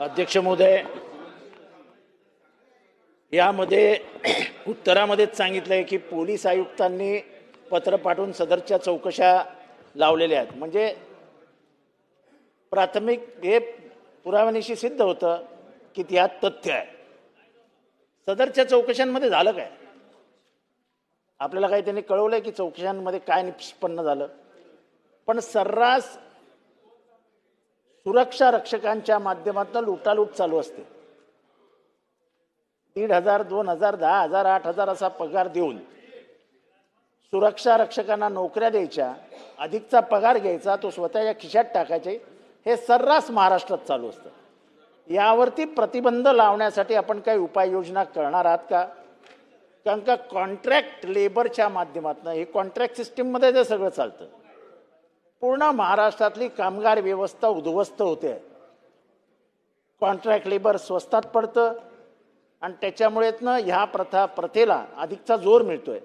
अध्यक्ष महोदय यामध्ये उत्तरामध्येच सांगितलं आहे की पोलीस आयुक्तांनी पत्र पाठवून सदरच्या चौकशा लावलेल्या आहेत. म्हणजे प्राथमिक हे पुराव्यानिशी सिद्ध होतं की त्यात तथ्य आहे. सदरच्या चौकशांमध्ये झालं काय? आपल्याला काही त्यांनी कळवलंय की चौकशांमध्ये काय निष्पन्न झालं. पण सर्रास सुरक्षा रक्षकांच्या माध्यमातून लुटालूट चालू असते. दीड हजार दोन हजार दहा हजार आठ हजार असा पगार देऊन सुरक्षा रक्षकांना नोकऱ्या द्यायच्या अधिकचा पगार घ्यायचा तो स्वतःच्या खिशात टाकायचे हे सर्रास महाराष्ट्रात चालू असतं. यावरती प्रतिबंध लावण्यासाठी आपण काही उपाययोजना करणार आहात का? कारण का कॉन्ट्रॅक्ट लेबरच्या माध्यमातून हे कॉन्ट्रॅक्ट सिस्टीममध्ये ते सगळं चालतं. पूर्ण महाराष्ट्रातली कामगार व्यवस्था उद्ध्वस्त होते. कॉन्ट्रॅक्ट लेबर स्वस्तात पडतं आणि त्याच्यामुळेतनं ह्या प्रथा प्रथेला अधिकचा जोर मिळतोय.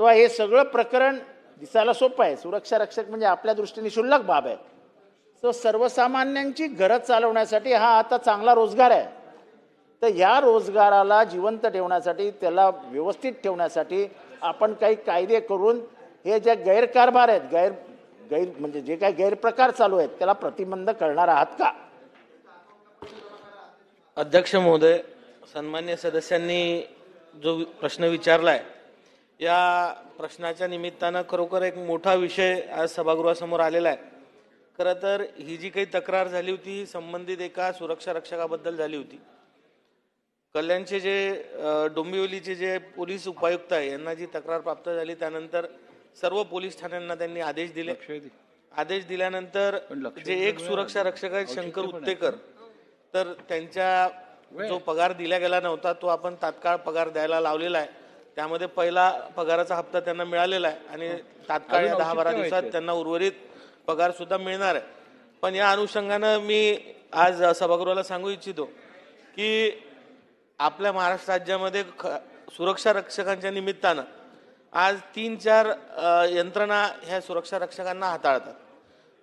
तो हे सगळं प्रकरण दिसायला सोपं आहे. सुरक्षा रक्षक म्हणजे आपल्या दृष्टीने शुल्लक बाब आहे. तो सर्वसामान्यांची गरज चालवण्यासाठी हा आता चांगला रोजगार आहे. तर या रोजगाराला जिवंत ठेवण्यासाठी त्याला व्यवस्थित ठेवण्यासाठी आपण काही कायदे करून हे जे गैरकारभार आहेत गैर गैर म्हणजे जे काही गैरप्रकार चालू आहेत त्याला प्रतिबंध करणार आहात का? अध्यक्ष महोदय सन्मान्य सदस्यांनी जो प्रश्न विचारलाय या प्रश्नाच्या निमित्तानं खरोखर एक मोठा विषय आज सभागृहासमोर आलेला आहे. खरं तर ही जी काही तक्रार झाली होती संबंधित एका सुरक्षा रक्षकाबद्दल झाली होती. कल्याणचे जे डोंबिवलीचे जे पोलीस उपायुक्त आहे यांना जी तक्रार प्राप्त झाली त्यानंतर सर्व पोलीस ठाण्यांना त्यांनी आदेश दिले. आदेश दिल्यानंतर जे एक सुरक्षा रक्षक आहेत शंकर उत्तेकर तर त्यांच्या जो पगार दिला गेला नव्हता तो आपण तात्काळ पगार द्यायला लावलेला आहे. त्यामध्ये पहिला पगाराचा हप्ता त्यांना मिळालेला आहे आणि तात्काळ या दहा बारा दिवसात त्यांना उर्वरित पगार सुद्धा मिळणार आहे. पण या अनुषंगानं मी आज सभागृहाला सांगू इच्छितो की आपल्या महाराष्ट्र राज्यामध्ये सुरक्षा रक्षकांच्या निमित्तानं आज तीन चार यंत्रणा ह्या सुरक्षा रक्षकांना हाताळतात.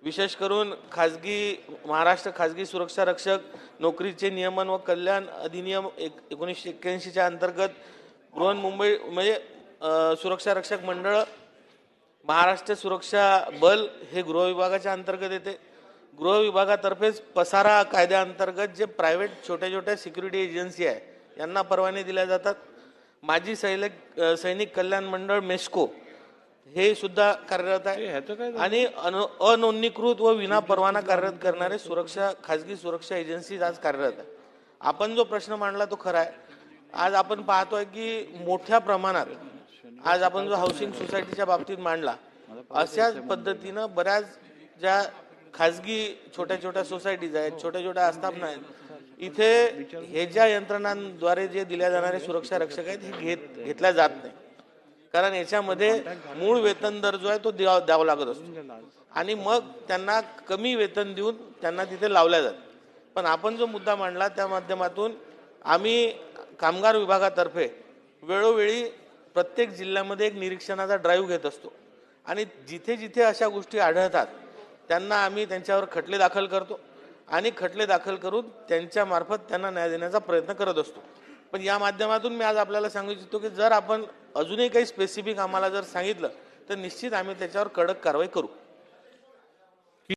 विशेष करून खाजगी महाराष्ट्र खाजगी सुरक्षा रक्षक नोकरीचे नियमन व कल्याण अधिनियम एक एकोणीसशे एक्क्याऐंशीच्या अंतर्गत बृहन्मुंबई म्हणजे सुरक्षा रक्षक मंडळ महाराष्ट्र सुरक्षा बल हे गृह विभागाच्या अंतर्गत येते. गृह विभागातर्फेच पसारा कायद्याअंतर्गत जे प्रायव्हेट छोट्या छोट्या सिक्युरिटी एजन्सी आहे यांना परवाने दिल्या जातात. माजी सैनिक सैनिक कल्याण मंडळ मेस्को हे सुद्धा कार्यरत आहे. आणि अन- अनोंदणीकृत व विना परवाना कार्यरत करणारे सुरक्षा खाजगी सुरक्षा एजन्सी आज कार्यरत आहे आपण जो प्रश्न मांडला तो खरा आहे. आज आपण पाहतोय की मोठ्या प्रमाणात आज आपण जो हाऊसिंग सोसायटीच्या बाबतीत मांडला अशाच पद्धतीनं बऱ्याच ज्या खाजगी छोट्या छोट्या सोसायटीज आहेत छोट्या छोट्या आस्थापना आहेत इथे हे ज्या यंत्रणांद्वारे जे दिल्या जाणारे सुरक्षा रक्षक आहेत हे घेत घेतल्या जात नाही. कारण याच्यामध्ये मूळ वेतन दर जो आहे तो द्यावा द्यावा लागत असतो. आणि मग त्यांना कमी वेतन देऊन त्यांना तिथे लावल्या जात. पण आपण जो मुद्दा मांडला त्या माध्यमातून आम्ही कामगार विभागातर्फे वेळोवेळी प्रत्येक जिल्ह्यामध्ये एक निरीक्षणाचा ड्राईव्ह घेत असतो. आणि जिथे जिथे अशा गोष्टी आढळतात त्यांना आम्ही त्यांच्यावर खटले दाखल करतो. आणि खटले दाखल करून त्यांच्या मार्फत त्यांना न्याय देण्याचा प्रयत्न करत असतो. पण या माध्यमातून मी आज आपल्याला सांगू इच्छितो की जर आपण अजूनही काही स्पेसिफिक आम्हाला जर सांगितलं तर निश्चित आम्ही त्याच्यावर कडक कारवाई करू.